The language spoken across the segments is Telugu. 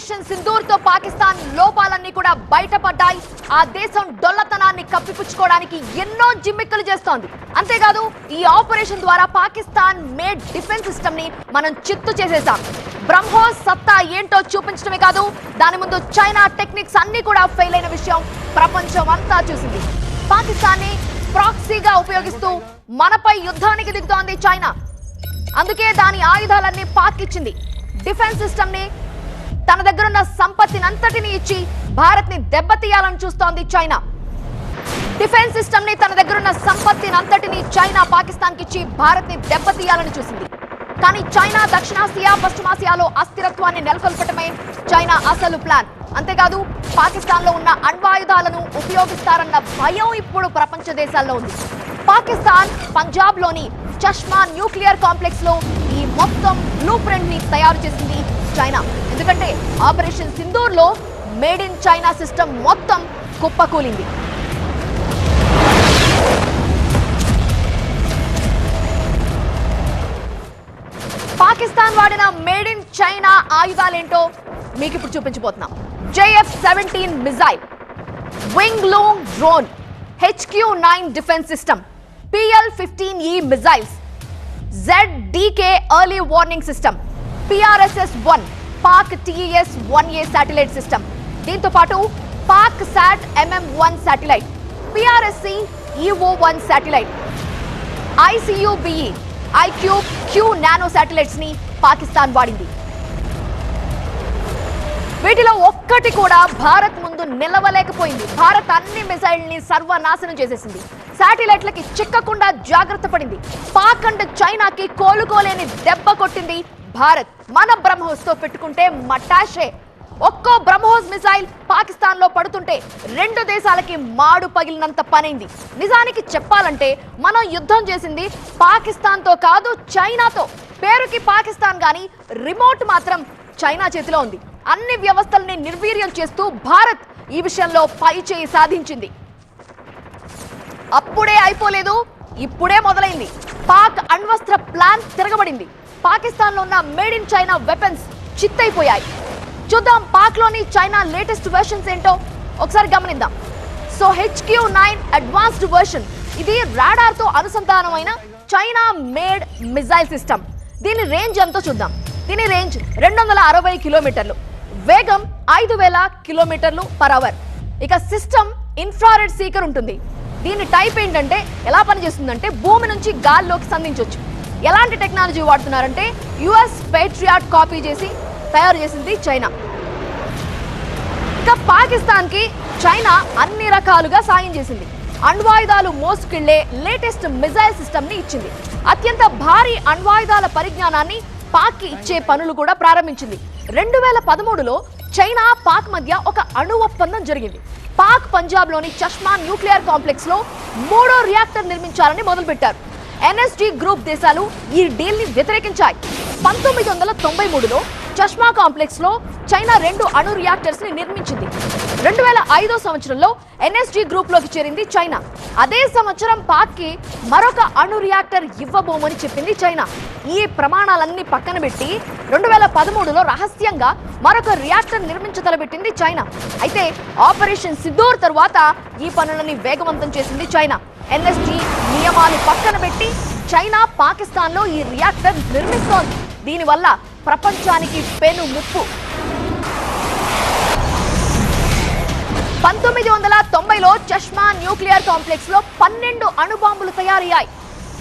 ఆపరేషన్ సింధూర్తో పాకిస్తాన్ లోపాలన్నీ కూడా బయటపడ్డాయి. ఆ దేశం డొల్లతనాన్ని కప్పిపుచ్చుకోవడానికి ఎన్నో జిమ్మిక్కులు చేస్తోంది. అంతేకాదు ఈ ఆపరేషన్ ద్వారా పాకిస్తాన్ మేడ్ డిఫెన్స్ సిస్టమ్ని మనం చిత్తు చేసేసాం. బ్రహ్మోస్ సత్తా ఏంటో చూపించడమే కాదు దాని ముందు చైనా టెక్నిక్స్ అన్ని కూడా ఫెయిల్ అయిన విషయం ప్రపంచం అంతా చూసింది. పాకిస్తాన్ని ప్రాక్సీగా ఉపయోగిస్తూ మనపై యుద్ధానికి దిగుతోంది చైనా. అందుకే దాని ఆయుధాలన్నీ పాకిచ్చింది డిఫెన్స్ సిస్టమ్ని తన దగ్గరున్న సంపత్తినంతటిని సంపత్తిని అంతటిని ఇచ్చి భారత్ని దెబ్బతీయాలని చూస్తోంది చైనా. డిఫెన్స్ సిస్టమ్ని తన దగ్గరున్న సంపత్తినంతటిని సంపత్తిని అంతటిని చైనా పాకిస్తాన్కి ఇచ్చి భారత్ని దెబ్బతీయాలని చూసింది. కానీ చైనా దక్షిణాసియా పశ్చిమాసియాలో అస్థిరత్వాన్ని నెలకొల్పటమే చైనా అసలు ప్లాన్. అంతేకాదు పాకిస్తాన్లో ఉన్న అణ్వాయుధాలను ఉపయోగిస్తారన్న భయం ఇప్పుడు ప్రపంచ దేశాల్లో ఉంది. పాకిస్తాన్ పంజాబ్లోని చష్మా న్యూక్లియర్ కాంప్లెక్స్లో ఈ మొత్తం బ్లూ ప్రింట్ని తయారు చేసింది చైనా. ఎందుకంటే ఆపరేషన్ సింధూర్లో మేడ్ ఇన్ చైనా సిస్టమ్ మొత్తం కుప్పకూలింది. పాకిస్తాన్ వాడిన మేడ్ ఇన్ చైనా ఆయుధాలేంటో మీకు ఇప్పుడు చూపించబోతున్నాం. JF seventeen missile Wing Loong drone HQ nine defence system PL fifteen E missiles ZDK early warning system. PRSS one Pak TS one A satellite system దీంతో పాటు Pak Sat MM one satellite PRSC EO one satellite ICUBE IQ Q nano శాటిలైట్స్ని Pakistan వాడింది. వీటిలో ఒక్కటి కూడా భారత్ ముందు నిలవలేకపోయింది. భారత్ అన్ని మిసైల్ని సర్వనాశనం చేసేసింది. శాటిలైట్లకి చిక్కకుండా జాగ్రత్త పడింది. పాక్ అండ్ చైనాకి కోలుకోలేని దెబ్బ కొట్టింది భారత్ మన బ్రహ్మోస్తో పెట్టుకుంటే మటాషే ఒక్కో బ్రహ్మోస్ మిసైల్ పాకిస్తాన్లో పడుతుంటే రెండు దేశాలకి మాడు పగిలినంత పనైంది. నిజానికి చెప్పాలంటే మనం యుద్ధం చేసింది పాకిస్తాన్తో కాదు చైనాతో. పేరుకి పాకిస్తాన్ గాని రిమోట్ మాత్రం చైనా చేతిలో ఉంది. అన్ని వ్యవస్థల్ని నిర్వీర్యం చేస్తూ భారత్ ఈ విషయంలో పై చేయి సాధించింది. అప్పుడే అయిపోలేదు ఇప్పుడే మొదలైంది. పాక్ అణ్వస్త్ర ప్లాన్ తిరగబడింది. పాకిస్తాన్లో ఉన్న మేడ్ ఇన్ చైనా వెపన్స్ చిత్తైపోయాయి. చూద్దాం పాక్లోని చైనా లేటెస్ట్ వెర్షన్స్ ఏంటో ఒకసారి గమనిద్దాం. So HQ nine advanced version ఇది రాడార్తో అనుసంధానమైన చైనా మేడ్ మిజైల్ సిస్టమ్. దీని రేంజ్ ఎంతో చూద్దాం. దీని రేంజ్ రెండు వందల అరవై కిలోమీటర్లు. వేగం ఐదు వేల కిలోమీటర్లు పర్ అవర్ ఇక సిస్టమ్ ఇన్ఫ్రారెడ్ సీకర్ ఉంటుంది. దీని టైప్ ఏంటంటే ఎలా పనిచేస్తుందంటే భూమి నుంచి గాల్లోకి సంధించవచ్చు ఎలాంటి టెక్నాలజీ వాడుతున్నారంటే యుఎస్ పేట్రియాట్ కాపీ చేసి తయారు చేసింది చైనా. ఇక పాకిస్తాన్కి చైనా అన్ని రకాలుగా సాయం చేసింది. అణ్వాయుధాలు మోసుకెళ్ళే లేటెస్ట్ మిజైల్ సిస్టమ్ని ఇచ్చింది. అత్యంత భారీ అణ్వాయుధాల పరిజ్ఞానాన్ని పాక్కి ఇచ్చే పనులు కూడా ప్రారంభించింది. రెండు వేల పదమూడులో చైనా పాక్ మధ్య ఒక అణు ఒప్పందం జరిగింది. పాక్ పంజాబ్లోని చష్మా న్యూక్లియర్ కాంప్లెక్స్లో మూడో రియాక్టర్ నిర్మించాలని మొదలుపెట్టారు. ఎన్ఎస్జి గ్రూప్ దేశాలు ఈ డీల్ని వ్యతిరేకించాయి. పంతొమ్మిది వందల తొంభై మూడులో చష్మా కాంప్లెక్స్లో చైనా రెండు అణు రియాక్టర్స్ని నిర్మించింది. రెండు వేల ఐదో సంవత్సరంలో ఎన్ఎస్జి గ్రూప్లోకి చేరింది చైనా. అదే సంవత్సరం పాక్కి మరొక అణు రియాక్టర్ ఇవ్వబోమని చెప్పింది చైనా. ఈ ప్రమాణాలన్నీ పక్కన పెట్టి రెండు వేల పదమూడులో రహస్యంగా మరొక రియాక్టర్ నిర్మించతలబెట్టింది చైనా. అయితే ఆపరేషన్ సిద్ధూర్ తరువాత ఈ పనులని వేగవంతం చేసింది చైనా. ఎన్ఎస్జి నియమాలు పక్కన పెట్టి చైనా పాకిస్తాన్లో ఈ రియాక్టర్ నిర్మిస్తోంది. దీనివల్ల ప్రపంచానికి పెను ముప్పు. పంతొమ్మిది వందల తొంభైలో చష్మా న్యూక్లియర్ కాంప్లెక్స్లో పన్నెండు అణుబాంబులు తయారయ్యాయి.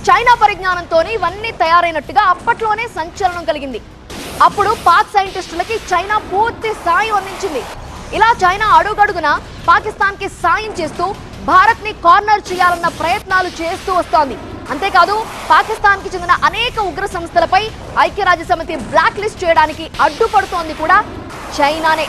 చైనా పరిజ్ఞానంతోనే ఇవన్నీ తయారైనట్టుగా అప్పట్లోనే సంచలనం కలిగింది. అప్పుడు పాక్ సైంటిస్టులకి చైనా పూర్తి సాయం అందించింది. ఇలా చైనా అడుగడుగున పాకిస్తాన్కి సాయం చేస్తూ భారత్ని కార్నర్ చేయాలన్న ప్రయత్నాలు చేస్తూ వస్తోంది. అంతేకాదు పాకిస్తాన్కి చెందిన అనేక ఉగ్ర సంస్థలపై ఐక్యరాజ్య సమితి బ్లాక్ లిస్ట్ చేయడానికి అడ్డుపడుతోంది కూడా చైనానే.